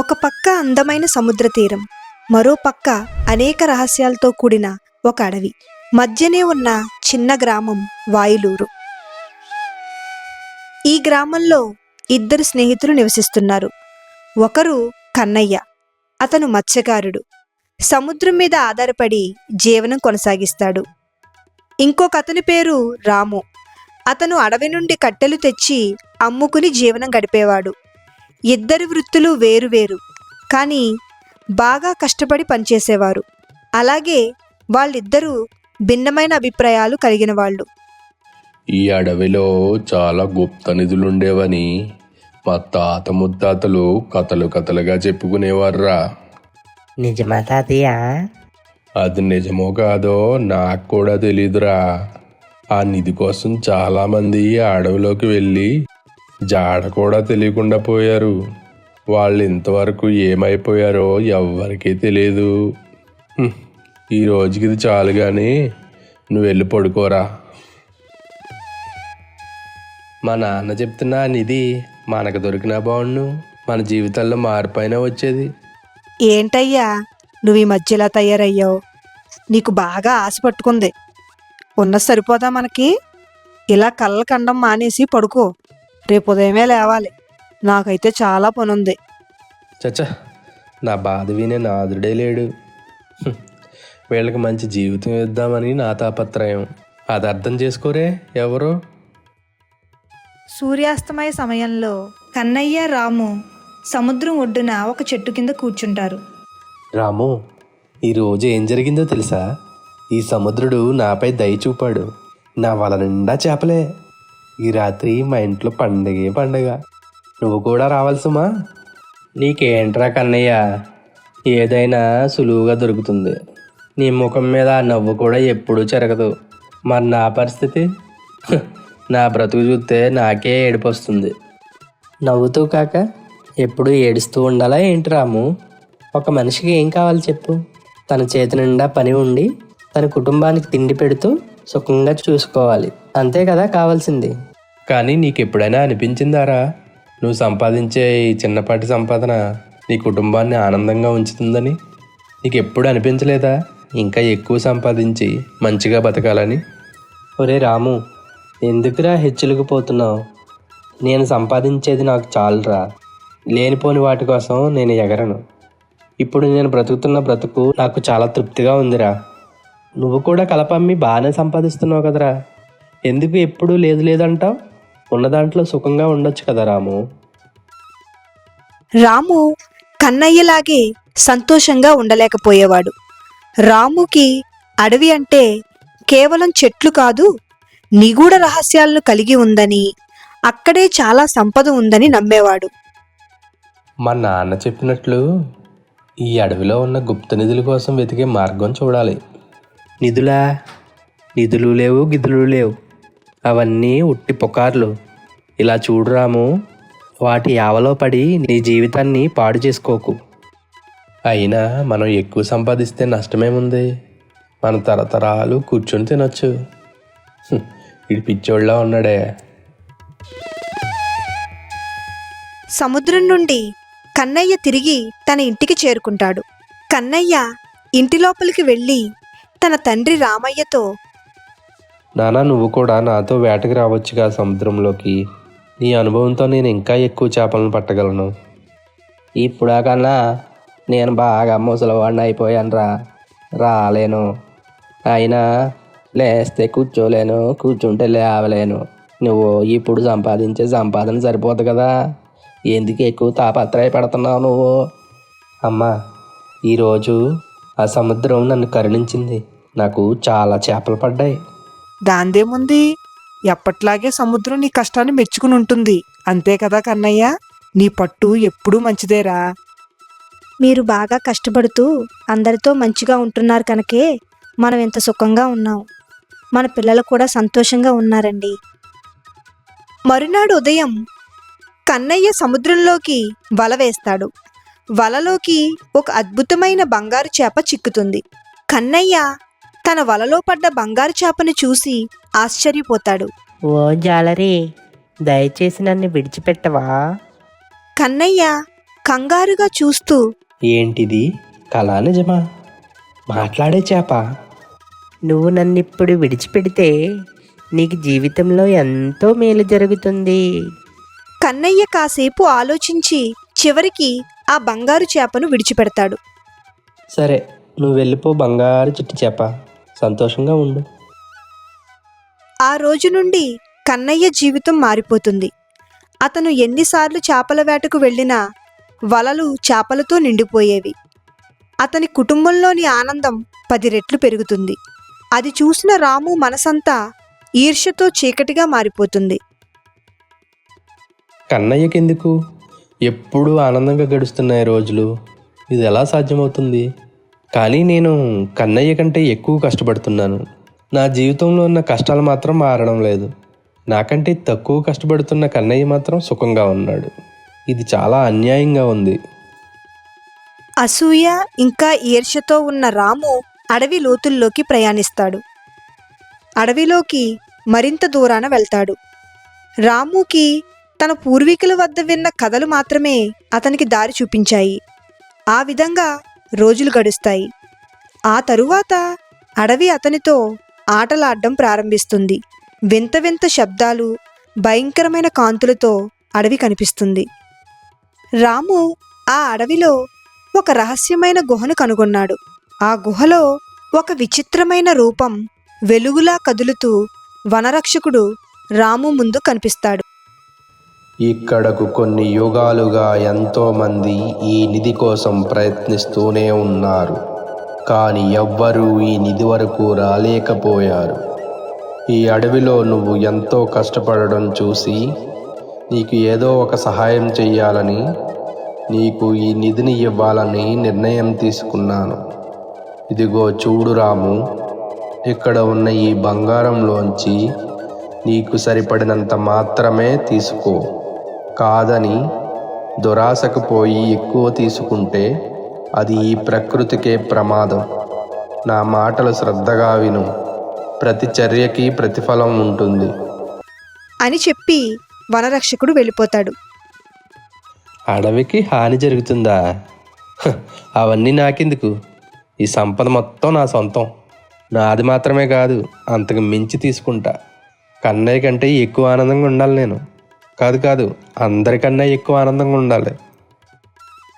ఒక పక్క అందమైన సముద్ర తీరం మరో పక్క అనేక రహస్యాలతో కూడిన ఒక అడవి. మధ్యనే ఉన్న చిన్న గ్రామం వాయులూరు. ఈ గ్రామంలో ఇద్దరు స్నేహితులు నివసిస్తున్నారు. ఒకరు కన్నయ్య అతను మత్స్యకారుడు. సముద్రం మీద ఆధారపడి జీవనం కొనసాగిస్తాడు. ఇంకొక అతని పేరు రాము. అతను అడవి నుండి కట్టెలు తెచ్చి అమ్ముకుని జీవనం గడిపేవాడు. ఇద్దరి వృత్తులు వేరువేరు కానీ బాగా కష్టపడి పనిచేసేవారు. అలాగే వాళ్ళిద్దరూ భిన్నమైన అభిప్రాయాలు కలిగిన వాళ్ళు. ఈ అడవిలో చాలా గుప్త నిధులుండేవని మా తాత ముత్తాతలు కథలు కథలుగా చెప్పుకునేవారురా. నిజమా తాతయ్య? అది నిజమో కాదో నాకు కూడా తెలీదురా. ఆ నిధి కోసం చాలామంది ఆ అడవిలోకి వెళ్ళి జాడ కూడా తెలియకుండా పోయారు. వాళ్ళు ఇంతవరకు ఏమైపోయారో ఎవ్వరికీ తెలియదు ఈ రోజుకి ఇది చాలు కానీ నువ్వు వెళ్ళి పడుకోరా. మా నాన్న చెప్తున్న నిధి మనకు దొరికినా బాగుండు మన జీవితంలో మారిపోయినా వచ్చేది. ఏంటయ్యా నువ్వు ఈ మధ్య ఇలా తయారయ్యావు. నీకు బాగా ఆశ పట్టుకుంది. ఉన్న సరిపోదా మనకి? ఇలా కళ్ళ కండం మానేసి పడుకో. రేపు ఉదయమే లేవాలి. నాకైతే చాలా పనుంది. చచ్చా నా బాధ వినే నాదుడే లేడు. హ్మ్. వీళ్ళకి మంచి జీవితం ఇద్దామని నా తాపత్రయం. అది అర్థం చేసుకోరే ఎవరు? సూర్యాస్తమయ సమయంలో కన్నయ్య రాము సముద్రం ఒడ్డున ఒక చెట్టు కింద కూర్చుంటారు. రాము ఈరోజు ఏం జరిగిందో తెలుసా? ఈ సముద్రుడు నాపై దయ చూపాడు. నా వల నిండా చేపలే. ఈ రాత్రి మా ఇంట్లో పండగే పండగ. నువ్వు కూడా రావాల్సుమా నీకేంట్రా కన్నయ్య? ఏదైనా సులువుగా దొరుకుతుంది. నీ ముఖం మీద ఆ నవ్వు కూడా ఎప్పుడూ చెరగదు. మరి నా పరిస్థితి? నా బ్రతుకు చూస్తే నాకే ఏడుపు వస్తుంది నవ్వుతూ కాక ఎప్పుడు ఏడుస్తూ ఉండాలా ఏంటి రాము? ఒక మనిషికి ఏం కావాలి చెప్పు. తన చేతి నిండా పని ఉండి తన కుటుంబానికి తిండి పెడుతూ సుఖంగా చూసుకోవాలి. అంతే కదా కావాల్సింది. కానీ నీకు ఎప్పుడైనా అనిపించిందారా? నువ్వు సంపాదించే ఈ చిన్నపాటి సంపాదన నీ కుటుంబాన్ని ఆనందంగా ఉంచుతుందని? నీకు ఎప్పుడు అనిపించలేదా? ఇంకా ఎక్కువ సంపాదించి మంచిగా బతకాలని? ఒరే రాము ఎందుకురా హెచ్చులుకుపోతున్నావు నేను సంపాదించేది నాకు చాలురా. లేనిపోని వాటి కోసం నేను ఎగరను. ఇప్పుడు నేను బ్రతుకుతున్న బ్రతుకు నాకు చాలా తృప్తిగా ఉందిరా. నువ్వు కూడా కలపమ్మి బాగానే సంపాదిస్తున్నావు కదరా. ఎందుకు ఎప్పుడు లేదు లేదంటావు? ఉన్న దాంట్లో సుఖంగా ఉండొచ్చు కదా రాము? రాము కన్నయ్యలాగే సంతోషంగా ఉండలేకపోయేవాడు. రాముకి అడవి అంటే కేవలం చెట్లు కాదు నిగూఢ రహస్యాలను కలిగి ఉందని అక్కడే చాలా సంపద ఉందని నమ్మేవాడు. మా నాన్న చెప్పినట్లు ఈ అడవిలో ఉన్న గుప్త నిధుల కోసం వెతికే మార్గం చూడాలి. నిధులా? నిధులు లేవు గిధులు లేవు. అవన్నీ ఉట్టి పుకార్లు. ఇలా చూడు రాము వాటి యావలో పడి నీ జీవితాన్ని పాడు చేసుకోకు. అయినా మనం ఎక్కువ సంపాదిస్తే నష్టమేముంది? మన తరతరాలు కూర్చొని తినొచ్చు. హ్మ్, పిచ్చోళ్ళ ఉన్నాడే. సముద్రం నుండి కన్నయ్య తిరిగి తన ఇంటికి చేరుకుంటాడు. కన్నయ్య ఇంటి లోపలికి వెళ్ళి తన తండ్రి రామయ్యతో నానా నువ్వు కూడా నాతో వేటకి రావచ్చుగా సముద్రంలోకి. నీ అనుభవంతో నేను ఇంకా ఎక్కువ చేపలను పట్టగలను. ఇప్పుడా కన్నా నేను బాగా ముసలివాడిని అయిపోయాను రా రాలేను. అయినా లేస్తే కూర్చోలేను కూర్చుంటే లేవలేను. నువ్వు ఇప్పుడు సంపాదించే సంపాదన సరిపోదు కదా. ఎందుకు ఎక్కువ తాపత్రయపడుతున్నావు నువ్వు? అమ్మా ఈరోజు ఆ సముద్రం నన్ను కరుణించింది. నాకు చాలా చేపలు పడ్డాయి. దాందేముంది? ఎప్పట్లాగే సముద్రం నీ కష్టాన్ని మెచ్చుకుని ఉంటుంది. అంతే కదా కన్నయ్య? నీ పట్టు ఎప్పుడూ మంచిదేరా. మీరు బాగా కష్టపడుతూ అందరితో మంచిగా ఉంటున్నారు కనుకే మనం ఇంత సుఖంగా ఉన్నాం. మన పిల్లలు కూడా సంతోషంగా ఉన్నారండి. మరునాడు ఉదయం కన్నయ్య సముద్రంలోకి వల వేస్తాడు. వలలోకి ఒక అద్భుతమైన బంగారు చేప చిక్కుతుంది. కన్నయ్య తన వలలో పడ్డ బంగారు చేపను చూసి ఆశ్చర్యపోతాడు. ఓ జాలరి దయచేసి నన్ను విడిచిపెట్టవా? కన్నయ్య కంగారుగా చూస్తూ ఏంటిది? కళా నిజమా? మాట్లాడే చేప. నువ్వు నన్నిప్పుడు విడిచిపెడితే నీకు జీవితంలో ఎంతో మేలు జరుగుతుంది. కన్నయ్య కాసేపు ఆలోచించి చివరికి ఆ బంగారు చేపను విడిచిపెడతాడు. సరే నువ్వు వెళ్ళిపో బంగారు చిట్టి చేప. సంతోషంగా ఉండు. ఆ రోజు నుండి కన్నయ్య జీవితం మారిపోతుంది. అతను ఎన్నిసార్లు చేపల వేటకు వెళ్ళినా వలలు చేపలతో నిండిపోయేవి. అతని కుటుంబంలోని ఆనందం పది రెట్లు పెరుగుతుంది. అది చూసిన రాము మనసంతా ఈర్ష్యతో చీకటిగా మారిపోతుంది. కన్నయ్యకెందుకు? ఎప్పుడూ ఆనందంగా గడుస్తున్నాయి రోజులు. ఇది ఎలా సాధ్యమవుతుంది? కానీ నేను కన్నయ్య కంటే ఎక్కువ కష్టపడుతున్నాను. నా జీవితంలో ఉన్న కష్టాలు మాత్రం మారడం లేదు. నాకంటే తక్కువ కష్టపడుతున్న కన్నయ్య మాత్రం సుఖంగా ఉన్నాడు. ఇది చాలా అన్యాయంగా ఉంది. అసూయ ఇంకా ఈర్ష్యతో ఉన్న రాము అడవి లోతుల్లోకి ప్రయాణిస్తాడు. అడవిలోకి మరింత దూరాన వెళ్తాడు. రాముకి తన పూర్వీకుల వద్ద విన్న కథలు మాత్రమే అతనికి దారి చూపించాయి. ఆ విధంగా రోజులు గడుస్తాయి. ఆ తరువాత అడవి అతనితో ఆటలాడడం ప్రారంభిస్తుంది. వింత వింత శబ్దాలు భయంకరమైన కాంతులతో అడవి కనిపిస్తుంది. రాము ఆ అడవిలో ఒక రహస్యమైన గుహను కనుగొన్నాడు. ఆ గుహలో ఒక విచిత్రమైన రూపం వెలుగులా కదులుతూ వనరక్షకుడు రాము ముందు కనిపిస్తాడు. ఇక్కడకు కొన్ని యుగాలుగా ఎంతోమంది ఈ నిధి కోసం ప్రయత్నిస్తూనే ఉన్నారు. కానీ ఎవ్వరూ ఈ నిధి వరకు రాలేకపోయారు. ఈ అడవిలో నువ్వు ఎంతో కష్టపడడం చూసి నీకు ఏదో ఒక సహాయం చెయ్యాలని నీకు ఈ నిధిని ఇవ్వాలని నిర్ణయం తీసుకున్నాను. ఇదిగో చూడు రాము ఇక్కడ ఉన్న ఈ బంగారంలోంచి నీకు సరిపడినంత మాత్రమే తీసుకో. కాదని దురాశకు పోయి ఎక్కువ తీసుకుంటే అది ఈ ప్రకృతికే ప్రమాదం. నా మాటలు శ్రద్ధగా విను. ప్రతి చర్యకి ప్రతిఫలం ఉంటుంది. అని చెప్పి వనరక్షకుడు వెళ్ళిపోతాడు. అడవికి హాని జరుగుతుందా? హ, అవన్నీ నాకెందుకు? ఈ సంపద మొత్తం నా సొంతం. నాది మాత్రమే కాదు అంతకు మించి తీసుకుంటా. కన్నయ్య కంటే ఎక్కువ ఆనందంగా ఉండాలి నేను. కాదు కాదు అందరికన్నా ఎక్కువ ఆనందంగా ఉండాలి.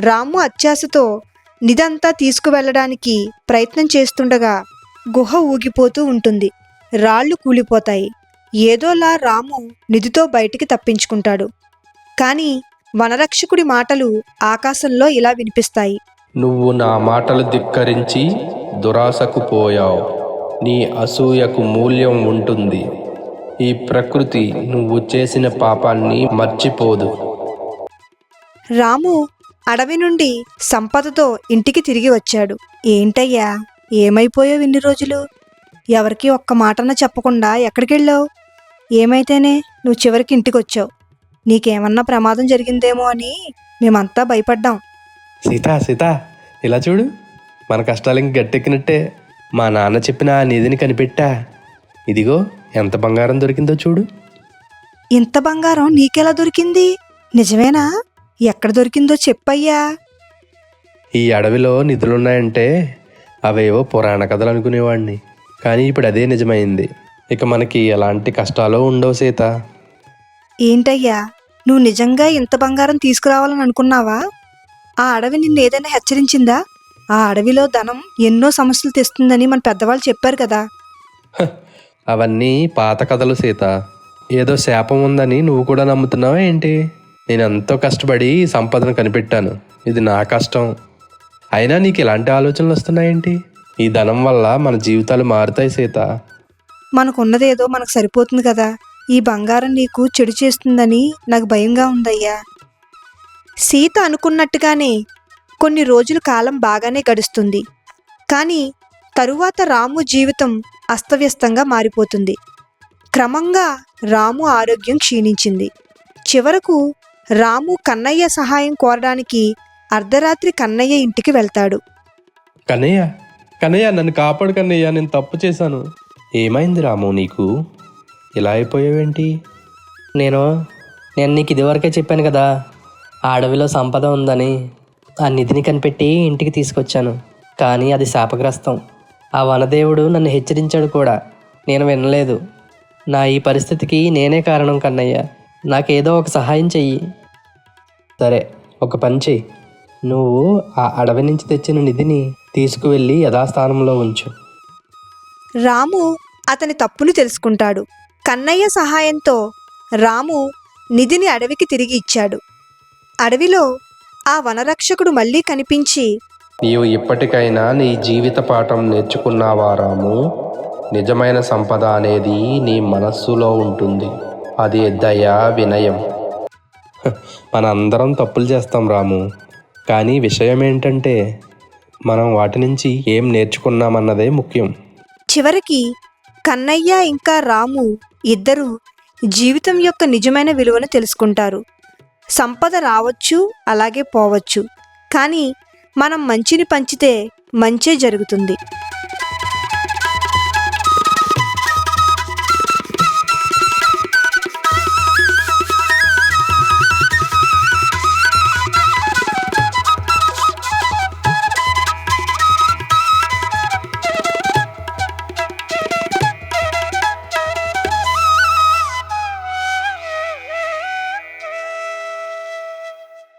రాము అత్యాశతో నిదంతా తీసుకువెళ్ళడానికి ప్రయత్నం చేస్తుండగా గుహ ఊగిపోతూ ఉంటుంది. రాళ్ళు కూలిపోతాయి. ఏదోలా రాము నిధితో బయటికి తప్పించుకుంటాడు. కానీ వనరక్షకుడి మాటలు ఆకాశంలో ఇలా వినిపిస్తాయి. నువ్వు నా మాటలు ధిక్కరించి దురాశకు పోయావు. నీ అసూయకు మూల్యం ఉంటుంది. ఈ ప్రకృతి నువ్వు చేసిన పాపాన్ని మర్చిపోదు. రాము అడవి నుండి సంపదతో ఇంటికి తిరిగి వచ్చాడు. ఏంటయ్యా? ఏమైపోయావు ఇన్ని రోజులు? ఎవరికి ఒక్క మాటన చెప్పకుండా ఎక్కడికి వెళ్ళావు ఏమైతేనే నువ్వు చివరికి ఇంటికి వచ్చావు నీకేమన్నా ప్రమాదం జరిగిందేమో అని మేమంతా భయపడ్డాం. సీత సీత ఇలా చూడు. మన కష్టాలు ఇంక గట్టెక్కినట్టే. మా నాన్న చెప్పిన ఆ నిధిని కనిపెట్టా. ఇదిగో ఎంత బంగారం దొరికిందో చూడు. ఇంత బంగారం నీకెలా దొరికింది? నిజమేనా? ఎక్కడ దొరికిందో చెప్పయ్యా. ఈ అడవిలో నిధులున్నాయంటే అవేవో పురాణ కథలు అనుకునేవాడిని కానీ ఇప్పుడు అదే నిజమైంది. ఇక మనకి ఎలాంటి కష్టాలు ఉండవు సీత. ఏంటయ్యా? నువ్వు నిజంగా ఇంత బంగారం తీసుకురావాలని అనుకున్నావా? ఆ అడవి నిన్ను ఏదైనా హెచ్చరించిందా? ఆ అడవిలో ధనం ఎన్నో సమస్యలు తెస్తుందని మన పెద్దవాళ్ళు చెప్పారు కదా. అవన్నీ పాత కథలు సీత. ఏదో శాపం ఉందని నువ్వు కూడా నమ్ముతున్నావా ఏంటి? నేను ఎంతో కష్టపడి సంపదను కనిపెట్టాను. ఇది నా కష్టం. అయినా నీకు ఎలాంటి ఆలోచనలు వస్తున్నాయేంటి ఈ ధనం వల్ల మన జీవితాలు మారుతాయి సీత. మనకున్నదేదో మనకు సరిపోతుంది కదా. ఈ బంగారం నీకు చెడు చేస్తుందని నాకు భయంగా ఉందయ్యా. సీత అనుకున్నట్టుగానే కొన్ని రోజులు కాలం బాగానే గడుస్తుంది. కానీ తరువాత రాము జీవితం అస్తవ్యస్తంగా మారిపోతుంది. క్రమంగా రాము ఆరోగ్యం క్షీణించింది. చివరకు రాము కన్నయ్య సహాయం కోరడానికి అర్ధరాత్రి కన్నయ్య ఇంటికి వెళ్తాడు. కన్నయ్య? కన్నయ్య నన్ను కాపాడు కన్నయ్య నేను తప్పు చేశాను. ఏమైంది రాము నీకు? ఇలా అయిపోయావేంటి? నేను నేను నీకు ఇదివరకే చెప్పాను కదా ఆ అడవిలో సంపద ఉందని. ఆ నిధిని కనిపెట్టి ఇంటికి తీసుకొచ్చాను. కానీ అది శాపగ్రస్తం. ఆ వనదేవుడు నన్ను హెచ్చరించాడు కూడా. నేను వినలేదు. నా ఈ పరిస్థితికి నేనే కారణం కన్నయ్య. నాకేదో ఒక సహాయం చెయ్యి. సరే ఒక పని చెయ్యి. నువ్వు ఆ అడవి నుంచి తెచ్చిన నిధిని తీసుకువెళ్ళి యథాస్థానంలో ఉంచు. రాము అతని తప్పును తెలుసుకుంటాడు. కన్నయ్య సహాయంతో రాము నిధిని అడవికి తిరిగి ఇచ్చాడు. అడవిలో ఆ వనరక్షకుడు మళ్ళీ కనిపించి నీవు ఇప్పటికైనా నీ జీవిత పాఠం నేర్చుకున్నావా రాము? నిజమైన సంపద అనేది నీ మనస్సులో ఉంటుంది. అది దయ వినయం. మనందరం తప్పులు చేస్తాం రాము. కానీ విషయం ఏంటంటే మనం వాటి నుంచి ఏం నేర్చుకున్నామన్నదే ముఖ్యం. చివరికి కన్నయ్య ఇంకా రాము ఇద్దరూ జీవితం యొక్క నిజమైన విలువను తెలుసుకుంటారు. సంపద రావచ్చు అలాగే పోవచ్చు. కానీ మనం మంచిని పంచితే మంచే జరుగుతుంది.